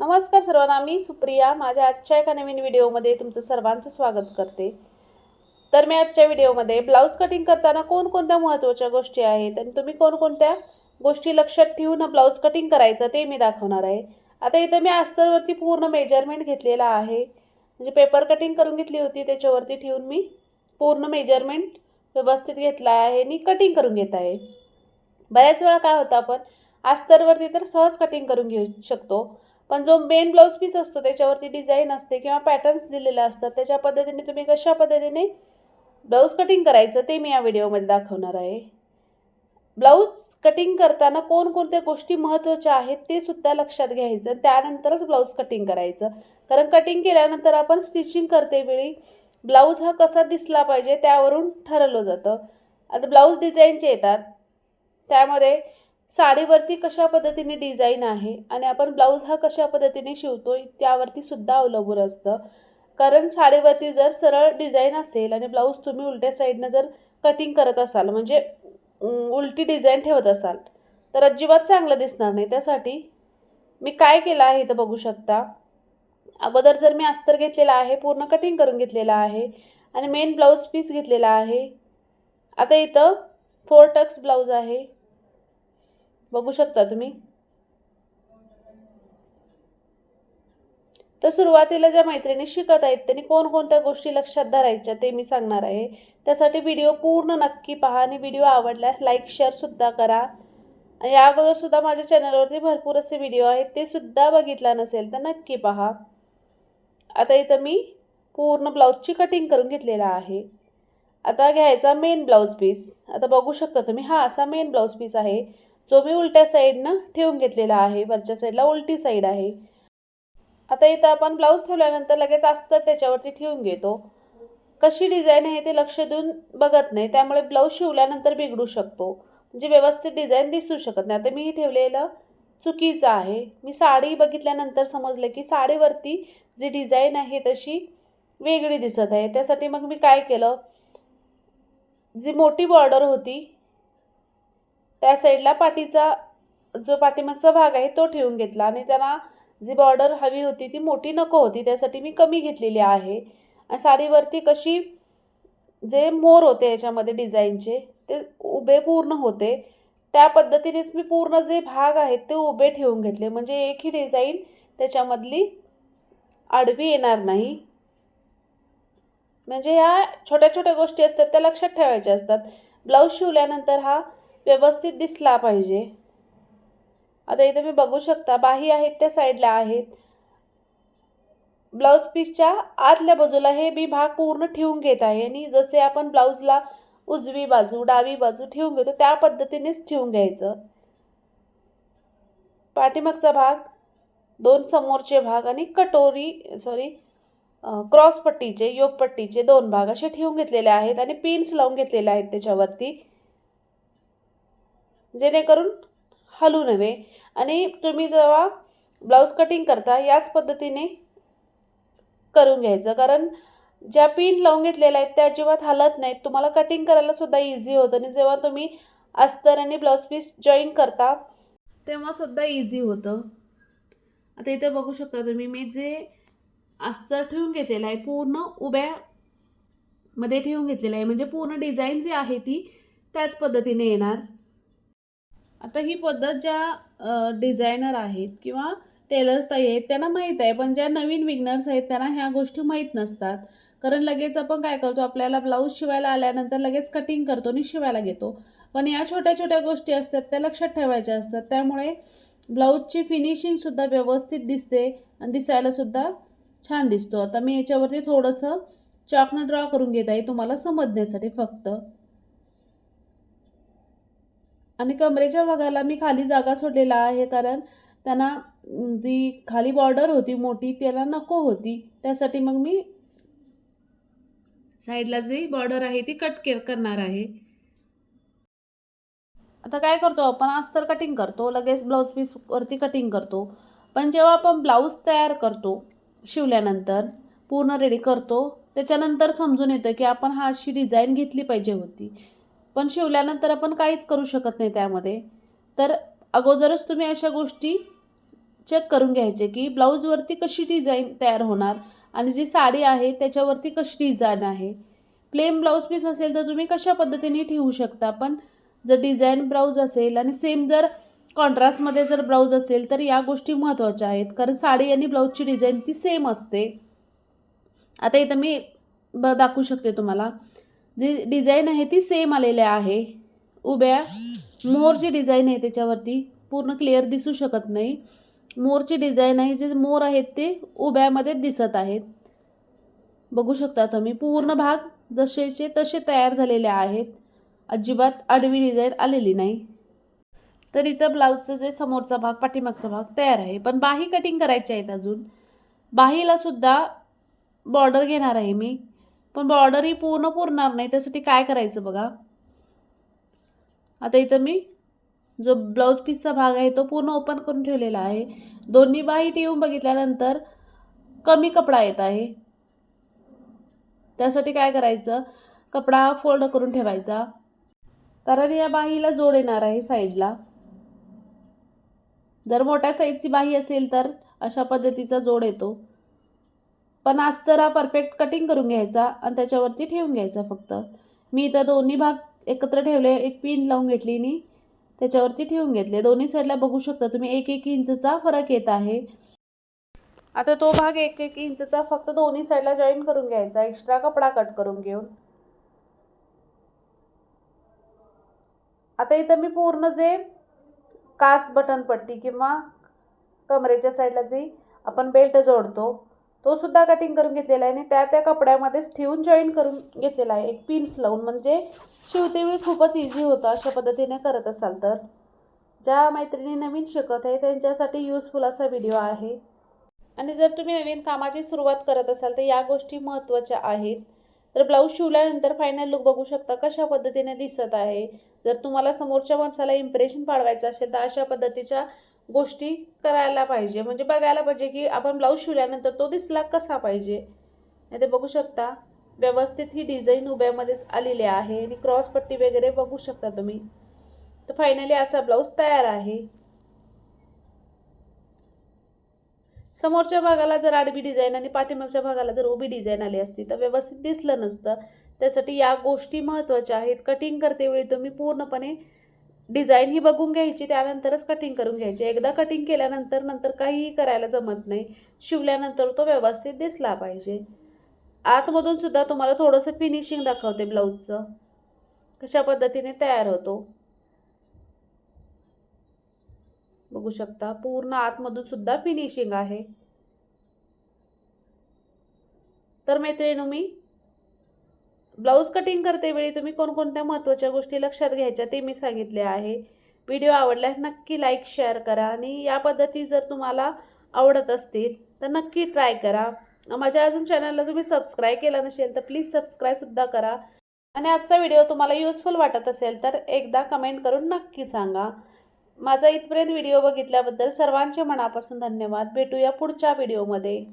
नमस्कार सर्वांना मी सुप्रिया. माझ्या आजच्या एका नवीन व्हिडिओमध्ये तुमचं सर्वांचं स्वागत करते. तर मी आजच्या व्हिडिओमध्ये ब्लाऊज कटिंग करताना कोणकोणत्या महत्त्वाच्या गोष्टी आहेत आणि तुम्ही कोणकोणत्या गोष्टी लक्षात ठेवून ब्लाऊज कटिंग करायचं ते मी दाखवणार आहे. आता इथं मी अस्तरवरती पूर्ण मेजरमेंट घेतलेला आहे. म्हणजे पेपर कटिंग करून घेतली होती त्याच्यावरती ठेवून मी पूर्ण मेजरमेंट व्यवस्थित घेतला आहे आणि कटिंग करून घेत आहे. बऱ्याच वेळा काय होतं आपण अस्तरवरती तर सहज कटिंग करून घेऊ शकतो. पण जो मेन ब्लाऊज पीस असतो त्याच्यावरती डिझाईन असते किंवा पॅटर्न्स दिलेले असतात त्याच्या पद्धतीने तुम्ही कशा पद्धतीने ब्लाऊज कटिंग करायचं ते मी या व्हिडिओमध्ये दाखवणार आहे. ब्लाऊज कटिंग करताना कोणकोणत्या गोष्टी महत्त्वाच्या आहेत ते सुद्धा लक्षात घ्यायचं त्यानंतरच ब्लाऊज कटिंग करायचं. कारण कटिंग केल्यानंतर आपण स्टिचिंग करते वेळी ब्लाऊज हा कसा दिसला पाहिजे त्यावरून ठरवलं जातं. आता ब्लाऊज डिझाईनचे येतात. त्यामध्ये साडीवरती कशा पद्धतीने डिझाईन आहे आणि आपण ब्लाऊज हा कशा पद्धतीने शिवतो त्यावरती सुद्धा अवलंबून असतं. कारण साडीवरती जर सरळ डिझाईन असेल आणि ब्लाऊज तुम्ही उलट्या साईडनं जर कटिंग करत असाल म्हणजे उलटी डिझाईन ठेवत असाल तर अजिबात चांगलं दिसणार नाही. त्यासाठी मी काय केलं आहे इथं बघू शकता. अगोदर जर मी अस्तर घेतलेला आहे पूर्ण कटिंग करून घेतलेला आहे आणि मेन ब्लाऊज पीस घेतलेला आहे. आता इथं फोर टक्स ब्लाऊज आहे. बघू शकता तुम्ही. तर सुरुवातीला ज्या मैत्रिणी शिकत आहेत त्यांनी कोणकोणत्या गोष्टी लक्षात धरायच्या ते मी सांगणार आहे. त्यासाठी व्हिडिओ पूर्ण नक्की पहा आणि व्हिडिओ आवडल्यास लाईक शेअरसुद्धा करा. आणि या अगोदरसुद्धा माझ्या चॅनलवरती भरपूर असे व्हिडिओ आहेत ते सुद्धा बघितला नसेल तर नक्की पहा. आता इथं मी पूर्ण ब्लाऊजची कटिंग करून घेतलेला आहे. आता घ्यायचा मेन ब्लाऊज पीस आता बघू शकता तुम्ही हा असा मेन ब्लाऊज पीस आहे. जो मी उलट्या साईडनं ठेवून घेतलेला आहे वरच्या साईडला उलटी साईड आहे. आता इथं आपण ब्लाऊज ठेवल्यानंतर लगेच अस्तर त्याच्यावरती ठेवून घेतो. कशी डिझाईन आहे ते लक्ष देऊन बघत नाही त्यामुळे ब्लाऊज शिवल्यानंतर बिघडू शकतो. म्हणजे व्यवस्थित डिझाईन दिसू शकत नाही. आता मी हे ठेवलेलं चुकीचं आहे. मी साडी बघितल्यानंतर समजलं की साडीवरती जी डिझाईन आहे तशी वेगळी दिसत आहे. त्यासाठी मग मी काय केलं? जी मोठी बॉर्डर होती त्या साईडला पाठीचा जो पाठीमागचा भाग आहे तो ठेवून घेतला आणि त्यांना जी बॉर्डर हवी होती ती मोठी नको होती त्यासाठी मी कमी घेतलेली आहे. आणि साडीवरती कशी जे मोर होते याच्यामध्ये डिझाईनचे ते उभे पूर्ण होते. त्या पद्धतीनेच मी पूर्ण जे भाग आहेत ते उभे ठेवून घेतले. म्हणजे एकही डिझाईन त्याच्यामधली आडवी येणार नाही. म्हणजे ह्या छोट्या छोट्या गोष्टी असतात त्या लक्षात ठेवायच्या असतात. ब्लाऊज शिवल्यानंतर हा व्यवस्थित दिसला पाहिजे. आता इथे मी बघू शकता बाही आहेत त्या साईडला आहेत. ब्लाऊज पीसच्या आतल्या बाजूला हे बी भाग पूर्ण ठेवून घेत आहे आणि जसे आपण ब्लाऊजला उजवी बाजू डावी बाजू ठेवून घेतो त्या पद्धतीनेच ठेवून घ्यायचं. पाठीमागचा भाग दोन समोरचे भाग आणि कटोरी सॉरी क्रॉसपट्टीचे योगपट्टीचे दोन भाग असे ठेवून घेतलेले आहेत आणि पिन्स लावून घेतलेले आहेत त्याच्यावरती. जेणेकरून हलू नव्हे. आणि तुम्ही जेव्हा ब्लाऊज कटिंग करता याच पद्धतीने करून घ्यायचं. कारण ज्या पिन लावून घेतलेल्या आहेत त्या अजिबात हलत नाहीत. तुम्हाला कटिंग करायला सुद्धा इझी होतं. आणि जेव्हा तुम्ही अस्तर आणि ब्लाऊज पीस जॉईन करता तेव्हा सुद्धा इझी होतं. आता इथे बघू शकता तुम्ही मी जे अस्तर ठेवून घेतलेलं आहे पूर्ण उभ्या मध्ये ठेवून घेतलेलं आहे. म्हणजे पूर्ण डिझाईन जी आहे ती त्याच पद्धतीने येणार. आता ही पद्धत ज्या डिझायनर आहेत किंवा टेलर्स ताई आहेत त्यांना माहीत आहे. पण ज्या नवीन विग्नर्स आहेत त्यांना ह्या गोष्टी माहीत नसतात. कारण लगेच आपण काय करतो आपल्याला ब्लाऊज शिवायला आल्यानंतर लगेच कटिंग करतो आणि शिवायला घेतो. पण या छोट्या छोट्या गोष्टी असतात त्या लक्षात ठेवायच्या असतात. त्यामुळे ब्लाऊजची फिनिशिंगसुद्धा व्यवस्थित दिसते आणि दिसायलासुद्धा छान दिसतो. आता मी याच्यावरती थोडंसं चॉकनं ड्रॉ करून घेत आहे तुम्हाला समजण्यासाठी फक्त. आणि कमरेच्या भागाला मी खाली जागा सोडलेला आहे कारण त्यांना जी खाली बॉर्डर होती मोठी त्याला नको होती. त्यासाठी मग मी साईडला जी बॉर्डर आहे ती कट के करणार आहे. आता काय करतो आपण? अस्तर कटिंग करतो. लगेच ब्लाऊज पीसवरती कटिंग करतो. पण जेव्हा आपण ब्लाऊज तयार करतो शिवल्यानंतर पूर्ण रेडी करतो त्याच्यानंतर समजून येतं की आपण हा अशी डिझाईन घेतली पाहिजे होती. पण शिवल्यानंतर आपण काहीच करू शकत नाही त्यामध्ये. तर अगोदरच तुम्ही अशा गोष्टी चेक करून घ्यायचे की ब्लाऊजवरती कशी डिझाईन तयार होणार आणि जी साडी आहे त्याच्यावरती कशी डिझाईन आहे. प्लेन ब्लाऊज पीस असेल तर तुम्ही कशा पद्धतीने ठेवू शकता पण जर डिझाईन ब्लाऊज असेल आणि सेम जर कॉन्ट्रास्टमध्ये जर ब्लाऊज असेल तर या गोष्टी महत्त्वाच्या आहेत कारण साडी आणि ब्लाऊजची डिझाईन ती सेम असते. आता इथं मी ब दाखवू शकते तुम्हाला. जी डिझाईन आहे ती सेम आलेली आहे. उभ्या. मोरची डिझाईन आहे त्याच्यावरती. पूर्ण क्लिअर दिसू शकत नाही. मोरची डिझाईन आहे जे मोर आहेत ते उभ्यामध्ये दिसत आहेत. बघू शकता तुम्ही पूर्ण भाग जसेचे तसे तयार झालेले आहेत. अजिबात आडवी डिझाईन आलेली नाही. तर इथं ब्लाऊजचं जे समोरचा भाग पाठीमागचा भाग तयार आहे. पण बाही कटिंग करायची आहेत अजून. बाहीलासुद्धा बॉर्डर घेणार आहे मी. पण बॉर्डर ही पूर्ण पुरणार नाही त्यासाठी काय करायचं बघा. आता इथं मी जो ब्लाऊज पीसचा भाग आहे तो पूर्ण ओपन करून ठेवलेला आहे. दोन्ही बाही ठेवून बघितल्यानंतर कमी कपडा येत आहे. त्यासाठी काय करायचं? कपडा फोल्ड करून ठेवायचा. कारण या बाहीला जोड येणार आहे साईडला जर मोठ्या साईजची बाही असेल तर अशा पद्धतीचा जोड येतो. पण अस्तर परफेक्ट कटिंग करून घ्यायचा आणि त्याच्यावरती ठेवून घ्यायचा फक्त. मी इथं दोन्ही भाग एकत्र ठेवले एक पिन लावून घेतली नी त्याच्यावरती ठेवून घेतले. दोन्ही साईडला बघू शकता तुम्ही एक एक इंचचा फरक येत आहे. आता तो भाग एक एक इंचचा फक्त दोन्ही साईडला जॉईन करून घ्यायचा एक्स्ट्रा कपडा कट करून घेऊन. आता इथं मी पूर्ण जे काच बटन पट्टी किंवा कमरेच्या साईडला जे आपण बेल्ट जोडतो तो सुद्धा कटिंग करून घेतलेला आहे आणि त्या त्या कपड्यामध्येच ठेवून जॉईन करून घेतलेला आहे. एक पिन्स लावून. म्हणजे शिवतेवेळी खूपच इझी होतं अशा पद्धतीने करत असाल तर. ज्या मैत्रिणी नवीन शिकत आहे त्यांच्यासाठी यूजफुल असा व्हिडिओ आहे. आणि जर तुम्ही नवीन कामाची सुरुवात करत असाल तर या गोष्टी महत्त्वाच्या आहेत. तर ब्लाऊज शिवल्यानंतर फायनल लुक बघू शकता कशा पद्धतीने दिसत आहे. जर तुम्हाला समोरच्या माणसाला इम्प्रेशन पाडवायचं असेल तर अशा पद्धतीच्या गोष्टी करायला पाहिजे. म्हणजे बघायला पाहिजे की आपण ब्लाऊज शिवल्यानंतर तो दिसला कसा पाहिजे. नाही ते बघू शकता व्यवस्थित ही डिझाईन उभ्यामध्येच आलेली आहे आणि क्रॉस पट्टी वगैरे बघू शकता तुम्ही. तर फायनली असा ब्लाऊज तयार आहे. समोरच्या भागाला जर आडवी डिझाईन आणि पाठीमागच्या भागाला जर उभी डिझाईन आली असती तर व्यवस्थित दिसलं नसतं. त्यासाठी या गोष्टी महत्त्वाच्या आहेत. कटिंग करतेवेळी तुम्ही पूर्णपणे डिझाईन ही बघून घ्यायची त्यानंतरच कटिंग करून घ्यायची. एकदा कटिंग केल्यानंतर नंतर काहीही करायला जमत नाही. शिवल्यानंतर तो व्यवस्थित दिसला पाहिजे. आतमधून सुद्धा तुम्हाला थोडंसं फिनिशिंग दाखवते ब्लाऊजचं कशा पद्धतीने तयार होतो. बघू शकता पूर्ण आतमधून सुद्धा फिनिशिंग आहे. तर मैत्रिणी मी ब्लाऊज कटिंग करतेवेळी तुम्ही कोणकोणत्या महत्त्वाच्या गोष्टी लक्षात घ्यायच्या ते मी सांगितले आहे. व्हिडिओ आवडल्यास नक्की लाईक शेअर करा आणि या पद्धती जर तुम्हाला आवडत असतील तर नक्की ट्राय करा. माझ्या अजून चॅनलला तुम्ही सबस्क्राईब केला नसेल तर प्लीज सबस्क्राईबसुद्धा करा. आणि आजचा व्हिडिओ तुम्हाला युजफुल वाटत असेल तर एकदा कमेंट करून नक्की सांगा. माझा इथपर्यंत व्हिडिओ बघितल्याबद्दल सर्वांचे मनापासून धन्यवाद. भेटूया पुढच्या व्हिडिओमध्ये.